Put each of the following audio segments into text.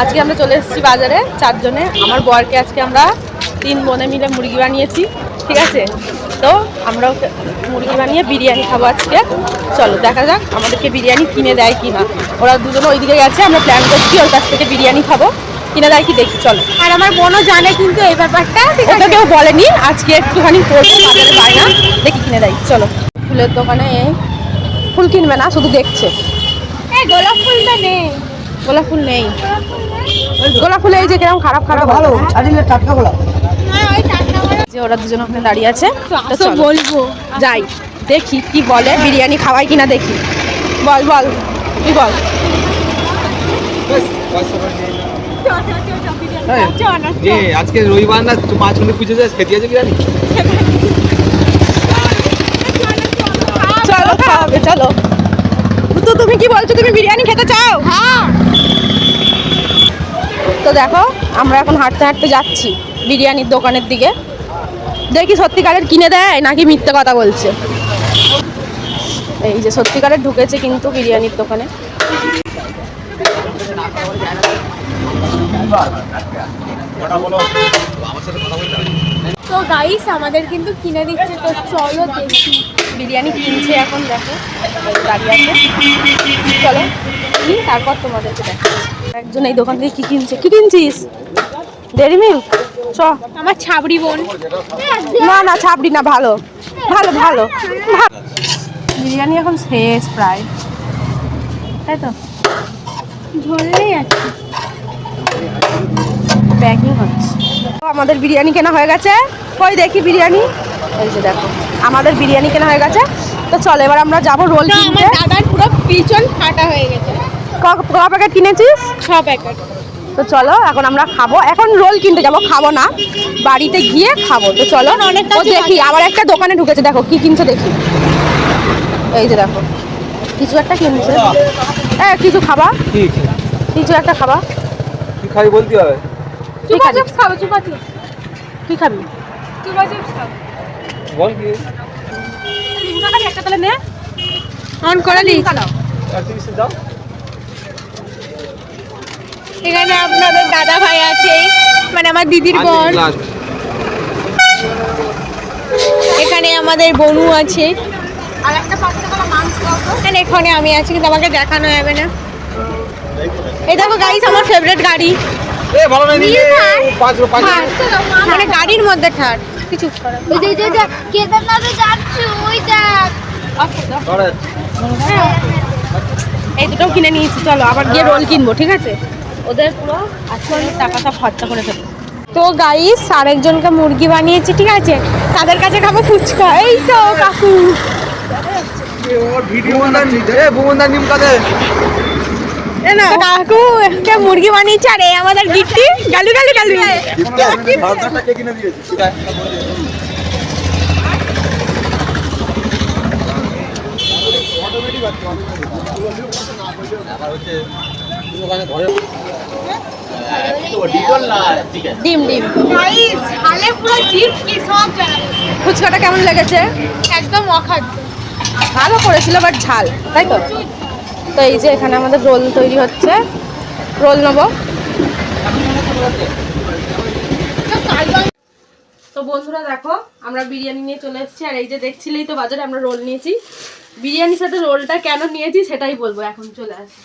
আজকে আমরা চলে এসেছি বাজারে চারজনে। আমার বরকে আজকে আমরা তিন বোনে মিলে মুরগি বানিয়েছি ঠিক আছে? তো আমরাও মুরগি বানিয়ে বিরিয়ানি খাব আজকে। চলো দেখা যাক আমাদেরকে বিরিয়ানি কিনে দেয় কি না ওরা দুজনে ওইদিকে গেছে আমরা প্ল্যান করছি ওর কাছ থেকে বিরিয়ানি খাব। কিনে দেয় কি দেখি চলো। আর আমার বোনও জানে কিন্তু এই ব্যাপারটা ওটা কেউ বলেনি আজকে একটুখানি করব বাজারে পায় না। দেখি কিনে দেয় চলো। ফুলের দোকানে ফুল কিনবে না শুধু দেখছে। এই গোলাপ ফুলটা নেই গোলাপ ফুল নেই। গোলাপ ফুল এই যে কীরকম খারাপ খারাপ ভালো ছাড়িলে টাটকা গোলাপ ওই টাটকা গোলাপ। যে ওরা দুজন ওখানে দাঁড়িয়ে আছে তো বলব যাই দেখি কি বলে বিরিয়ানি খাওয়াই কিনা দেখি। বল বল তুই বল। যে আজকে রবিবার না পাঁচ মিনিট পুজো যায় খেতে আছে বিরিয়ানি? চলো খাওয়াবে চলো। তো তুমি কি বলছো তুমি বিরিয়ানি খেতে চাও? হ্যাঁ। তো দেখো, আমরা এখন হাঁটতে হাঁটতে যাচ্ছি বিরিয়ানির দোকানের দিকে। দেখি সত্যিকারের কিনে দেয় নাকি মিথ্যে কথা বলছে। এই যে সত্যিকারের ঢুকেছে কিন্তু বিরিয়ানির দোকানে। তো গাইস আমাদের কিন্তু কিনে দিচ্ছে, তো চলো দেখি। বিরিয়ানি কিনছে এখন দেখো, দাঁড়িয়ে আছে। চলো তারপর তোমাদেরকে দেখো একজন এই দোকান থেকে কি কিনছে? কি কিনছিস? ডেরি মিল্ক চ। আমার ছাবড়ি বোন। না না ছাপড়ি না ভালো। ভালো ভালো। বিরিয়ানি এখন শেষ প্রায়। তাই তো? ধরলেই আছে। প্যাকিং হচ্ছে। আমাদের বিরিয়ানি কেনা হয়ে গেছে। কই দেখি বিরিয়ানি? এই যে দেখো আমাদের বিরিয়ানি কেনা হয়ে গেছে। তো চলো এবার আমরা যাব রোল কিনতে। দাদার পুরো পিছন ফাটা হয়ে গেছে। ক- প্যাকেট কিনেছিস? ছ প্যাকেট। তো চলো এখন আমরা খাব। এখন রোল কিনতে যাব খাব না। বাড়িতে গিয়ে খাব। তো চলো অনেকটা ও দেখি আবার একটা দোকানে ঢুকেছে। দেখো কি কিনছে দেখি। এই যে দেখো কিছু একটা কিনছে। এ কিছু খাবা? কিছু একটা খাবা? কি খাবি বলতে হবে? কি চুপা খাবি? চুপা চিপস কি খাবি? চুপা চিপস খাব। বল কি? একটা তাহলে নে। অন করে তিরিশ দাও। এখানে আপনাদের দাদা ভাই আছে মানে আমার দিদির বোন এখানে আমাদের বনু আছে। আর একটা পাঁচটা টাকা মাংস দাও তো। এখানে আমি আছি কিন্তু আমাকে দেখানো যাবে না। এই দেখো গাইস আমার ফেভারিট গাড়ি। মানে গাড়ির মধ্যে ঠার কিছু ওই যে যে কেদারনাথে যাচ্ছি ওই দেখ। আচ্ছা এই দুটো কিনে নিয়েছি চলো আবার গিয়ে রোল কিনবো ঠিক আছে? ওদের পুরো আজকে টাকাটা খরচা করে ফেলব। তো গাইস আরেকজনকে মুরগি বানিয়েছি ঠিক আছে? তাদের কাছে খাব ফুচকা। এই তো কাকু। কাকু একটা মুরগি বানিয়েছে আর এই আমাদের গিট্টি। গালু গালু গালু। কে কিনে দিয়েছে ডিম ডিম। ফুচকাটা কেমন লেগেছে? একদম অখাদ্য। ভালো করেছিল বাট ঝাল তাই তো? তো এই যে এখানে আমাদের রোল তৈরি হচ্ছে। রোল নেব। তো বন্ধুরা দেখো আমরা বিরিয়ানি নিয়ে চলে এসেছি আর এই যে দেখছিলেই তো বাজারে আমরা রোল নিয়েছি। বিরিয়ানির সাথে রোলটা কেন নিয়েছি সেটাই বলব এখন চলে আসো।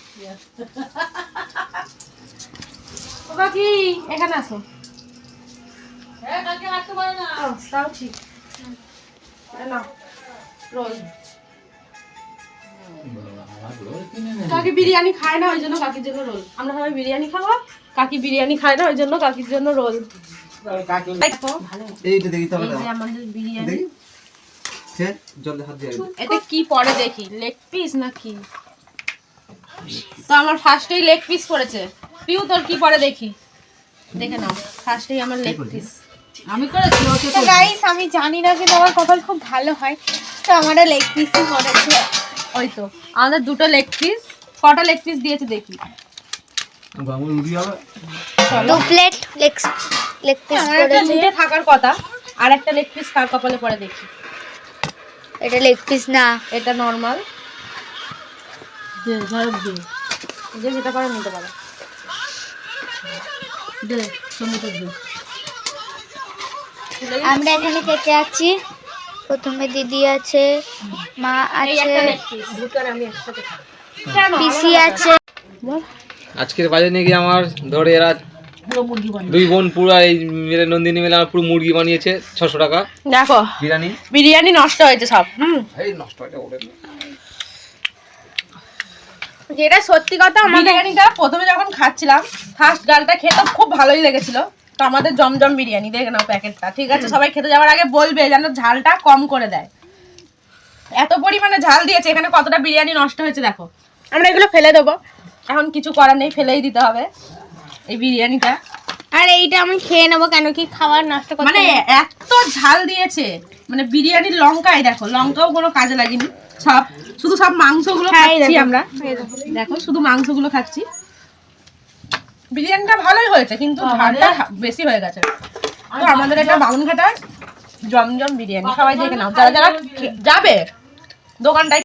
ও কাকি এখানে আসো। তাও ঠিক। রোল। কাকি বিরিয়ানি খায় না ওই জন্য কাকির জন্য রোল। আমরা সবাই বিরিয়ানি খাব কাকি বিরিয়ানি খায় না ওই জন্য কাকির জন্য রোল। দেখো, এইটা দেখি তবে আমাদের বিরিয়ানি। দেখি সে জল হাত দিয়ে এটা কি পরে দেখি? লেগ পিস না তো আমার ফার্স্টেই লেগ পিস পড়েছে। পিউ তোর কি পরে দেখি? দেখে নাও। ফার্স্টেই আমার লেগ পিস আমি করেছি ওকে তো গাইস আমি জানি না কিন্তু আমার কপাল খুব ভালো হয় তো আমারও লেগ পিসই করেছে ওই তো। আমাদের দুটো লেগ পিস কটা লেগ পিস দিয়েছে দেখি। বামুন উড়ি হবে? দু প্লেট লেগ লেগ পিস আমার থাকার কথা আর একটা লেগ পিস কার কপালে পরে দেখি। এটা লেগ পিস না। এটা নর্মাল যে ঝাড়ক দিয়ে যে যেটা পারো নিতে পারো। আমরা এখানে খেতে আছি। প্রথমে দিদি আছে মা আছে পিসি আছে। আজকের বাজারে নিয়ে গিয়ে আমার ধরে এরা দুই বোন পুরো এই মিলে নন্দিনী মিলে আমার পুরো মুরগি বানিয়েছে ছশো টাকা। দেখো বিরিয়ানি? বিরিয়ানি নষ্ট হয়েছে সব হুম? এই নষ্ট হয়ে ওরে যেটা সত্যি কথা আমাদের বিরিয়ানিটা প্রথমে যখন খাচ্ছিলাম ফার্স্ট গালটা খেতে খুব ভালোই লেগেছিল। তো আমাদের জমজম বিরিয়ানি দেখে নাও প্যাকেটটা ঠিক আছে? সবাই খেতে যাওয়ার আগে বলবে যেন ঝালটা কম করে দেয়। এত পরিমাণে ঝাল দিয়েছে এখানে কতটা বিরিয়ানি নষ্ট হয়েছে দেখো। আমরা এগুলো ফেলে দেবো। এখন কিছু করার নেই ফেলেই দিতে হবে। এই বিরিয়ানিটা। আর এইটা আমি খেয়ে নেব কেন? কি খাবার নষ্ট করতে মানে এত ঝাল দিয়েছে। মানে বিরিয়ানির লঙ্কাই দেখো লঙ্কাও কোনো কাজে লাগেনি। সব শুধু সব মাংসগুলো হ্যাঁ, খাচ্ছি আমরা। দেখো। শুধু মাংসগুলো খাচ্ছি। বিরিয়ানিটা ভালোই হয়েছে কিন্তু ঝালটা বেশি হয়ে গেছে। তো আমাদের এটা বামুনঘাটার জমজম বিরিয়ানি সবাই দেখে নাও। যারা যারা যাবে দোকানটায়